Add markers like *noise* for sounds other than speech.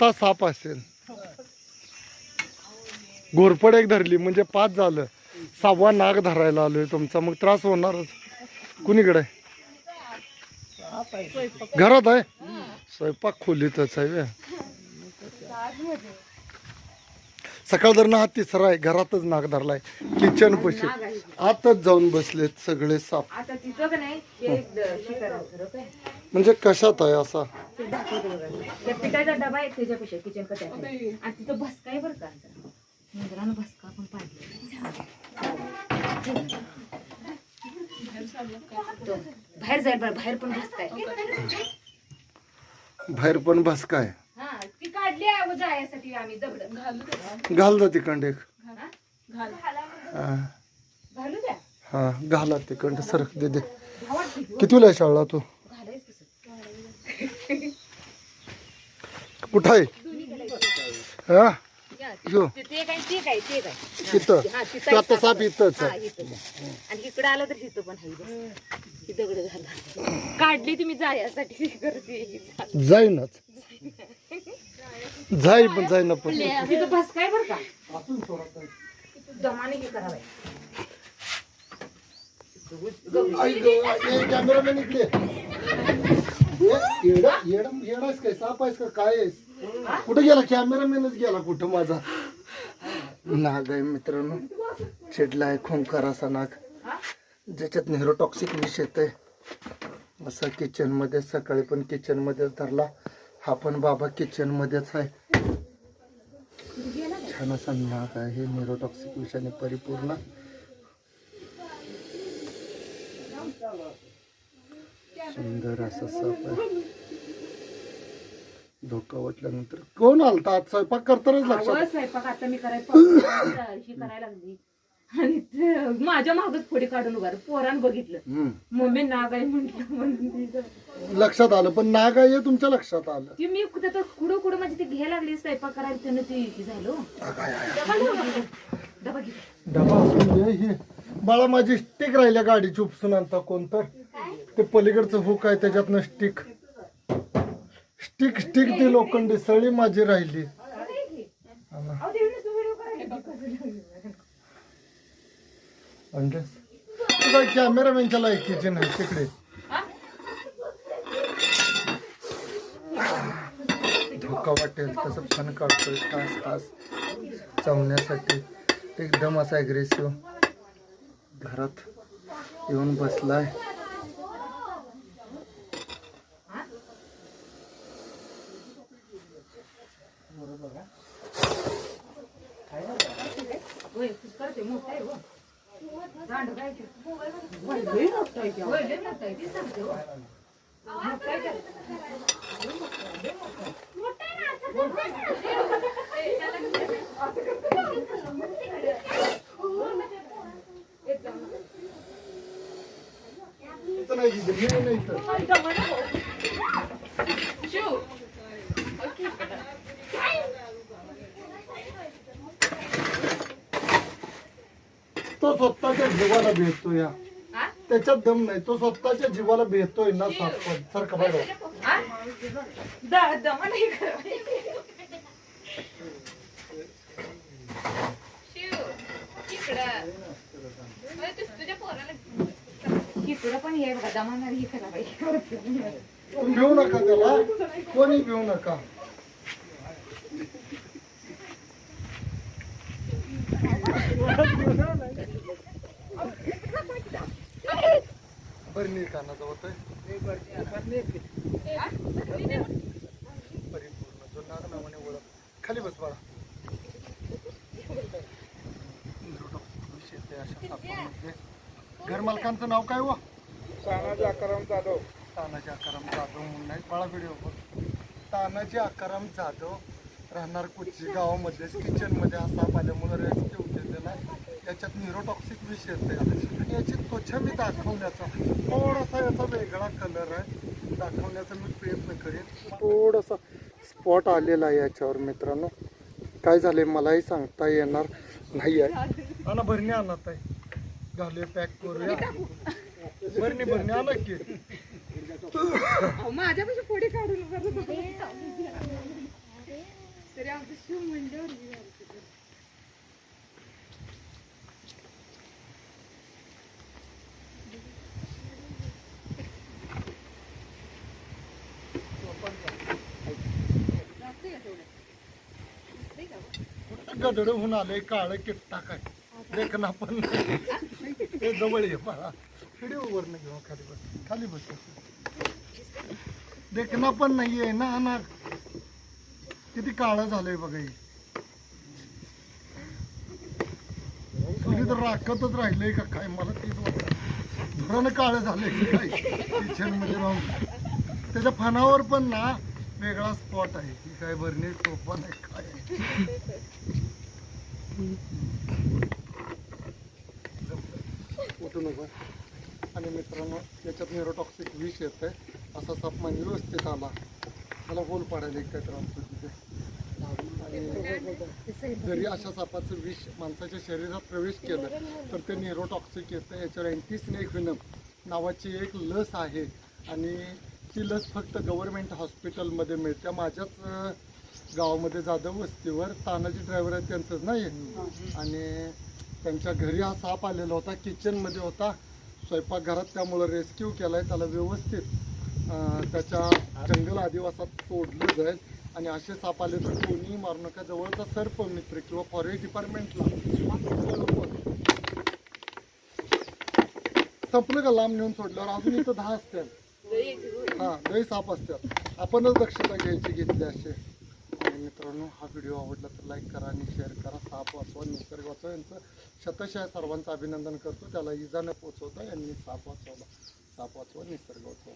आत्ता साप असेल. घोरपड एक धरली म्हणजे पाच झालं. सहावा नाग धरायला आलोय तुमचा मग त्रास होणारच. कुणीकडे? घरात आहे? स्वयंपाक खोलीतच आहे. सकाळ धरणं हा तिसरा आहे घरातच नाग धरलाय. किचन पशी. आतच जाऊन बसलेत सगळे साप. म्हणजे कशात आहे असा? ते दाखवतो बघा. त्या पिठाचा डबा आहे त्याच्यापेक्षा किचन कट्यात आणि तिथं भस्का आहे बरं का भस्का पण पाहिजे बाहेर जाईल बरं बाहेर पण भस्का आहे. बाहेर पण बस काय हा ती काढली आहे जायसाठी आम्ही. दगड. घाल जा तिकडे एक. हा. घालू. द्या. हा घाला तिकडे सरक दे दे. भावात किती आहे शाळा तू? कुठं आहे? हा? यो ते ते काय ते काय ते काय तिथं हा, तिथं ते आता साप इथंच हा, आहे. इथं. आणि इकडे आलं तर तिथं पण आहे बस. ती दगड घाला काढली तुम्ही जायासाठी करते. जाईनच. जाई पण जाईना पण. तिथं बस काय बरं का? दमाने हे करावं. कॅमेरामॅन इकडे. ये, काय साप आहेस का काय आहेस कुठे गेला कॅमेरामॅनच गेला कुठं माझा नाग आहे मित्रांनो चिडला आहे खोंकार असा नाग ज्याच्यात नेहरोटॉक्सिक विष येत आहे असा किचनमध्ये सकाळी पण किचन मध्येच धरला हा पण बाबा किचन मध्येच आहे छान असा नाग आहे नेहरोटॉक्सिक विषाने परिपूर्ण सुंदर असा साप आहे धोका वाटल्यानंतर कोण आलता? आज स्वयंपाक करतानाच लक्षात अहो, स्वयंपाक आता मी करायला ही करायला लागली. आणि ते माझ्या मागच फोडी काढून उभा राहिलं. पोरानं बघितलं. हम्म. मम्मी नाग आहे म्हटलं म्हणून लक्षात आलं पण नाग आहे हे तुमच्या लक्षात आलं. ती मी कुठं कुठं कुठं म्हणजे ते घ्यायला लागली स्वयंपाक करायला त्यानं ती हे झालं. हो. डबा घे डबा असून दे हे. माझी स्टिक राहिल्या गाडीची उपसून आणता कोण तर. ते पलीकडचं हुक आहे त्याच्यातनं स्टिक स्टिक स्टिक ती लोखंडी सळी माझी राहिली. कॅमेरामॅनच्या लायकीचे नाही तिकडे. धोका वाटेल तसं फन काढतोय तास तास. चावण्यासाठी एकदम असा अग्रेसिव्ह घरात येऊन बसलाय. होय, पुष्कळ ते मोठं आहे, हो. दांड काय ते? होय, लय मोठं आहे ते. होय, लय मोठं आहे. ते सांगते, हो. मोठं आहे ते. इथं नाही इथं, हे नाही इथं. तो स्वतःच्या जीवाला भेटतो या हा? त्याच्यात दम नाही. तो स्वतःच्या जीवाला भेटतोय ना सापड सारखं बाहेर हा? द- दमा नाही पण हे बघा. हे करा घेऊ नका त्याला. कोणी घेऊ नका. *laughs* बरं नीट कानाचा होतोय? परिपूर्ण जो नाग नावाने ओळख खाली बस बाळा. शेते अशा सापामध्ये घर मालकांचं नाव काय व? तानाजी आकाराम जाधव. तानाजी आकाराम जाधव म्हणून आहे बाळा व्हिडिओ बघ. तानाजी आकाराम जाधव राहणार कुठची गावामध्येच किचनमध्ये साप आल्यामुळे रेस्क्यू केलेला आहे. याच्यात न्यूरोटॉक्सिक विष येते आणि याची त्वचा मी दाखवण्याचा थोडासा याचा वेगळा कलर आहे. दाखवण्याचा मी प्रयत्न करेन. थोडासा स्पॉट आलेला आहे याच्यावर मित्रांनो. काय झालंय मलाही सांगता येणार नाही आहे. आणा भरणी आणत आहे घालूया पॅक करूया. भरणी भरणी आणा की? माझ्यापाशी फोडी काढून उभा राहिला. गदड होऊन आले काळ किट्टा काय? देखना पण नाही. जवळ ये पहा व्हिडिओ वर नाही घेऊ खाली बस. खाली बस. देखना पण नाहीये ना ना. किती काळ झालंय बघा हे. तर राखतच राहिलंय का काय? मला तेच वाटत. काळ झालंय की काय? किचनमध्ये राहून. त्याच्या फणावर पण ना वेगळा स्पॉट आहे. की काय भरणी टोपा नाही काय उठू नको. आणि मित्रांनो याच्यात न्यूरोटॉक्सिक विष येत आहे असा साप म्हणजे व्यवस्थित आला. मला होल पाडायला एक काहीतरी असतो तिथे आणि जरी अशा सापाचं विष माणसाच्या शरीरात प्रवेश केलं तर ते न्यूरोटॉक्सिक येतं याच्यावर अँटीस्नेक विनम नावाची एक लस आहे. आणि ती लस फक्त गव्हर्मेंट हॉस्पिटलमध्ये मिळते. माझ्याच गावामध्ये जाधव वस्तीवर तानाजी ड्रायव्हर आहे त्यांचंच नाही? आणि त्यांच्या घरी हा साप आलेला होता किचनमध्ये होता. स्वयंपाकघरात त्यामुळं रेस्क्यू केलाय त्याला व्यवस्थित त्याच्या जंगल आदिवासात सोडलं जाईल. आणि असे साप आले तर कोणीही मारू नका. जवळचा सर्प मित्र किंवा फॉरेस्ट डिपार्टमेंटला. संपलं का? लांब नेऊन सोडल्यावर अजून इथं दहा असतात हा लई साप असतात. आपणच दक्षता घ्यायची घेतली असे मित्रांनो हा व्हिडिओ आवडला तर लाईक करा आणि शेअर करा. साप वाचवा निसर्ग वाचवा. यांचं शतशः सर्वांचं अभिनंदन करतो. त्याला इजा न पोचवता यांनी साप वाचवला. साप वाचवा निसर्ग वाचवा.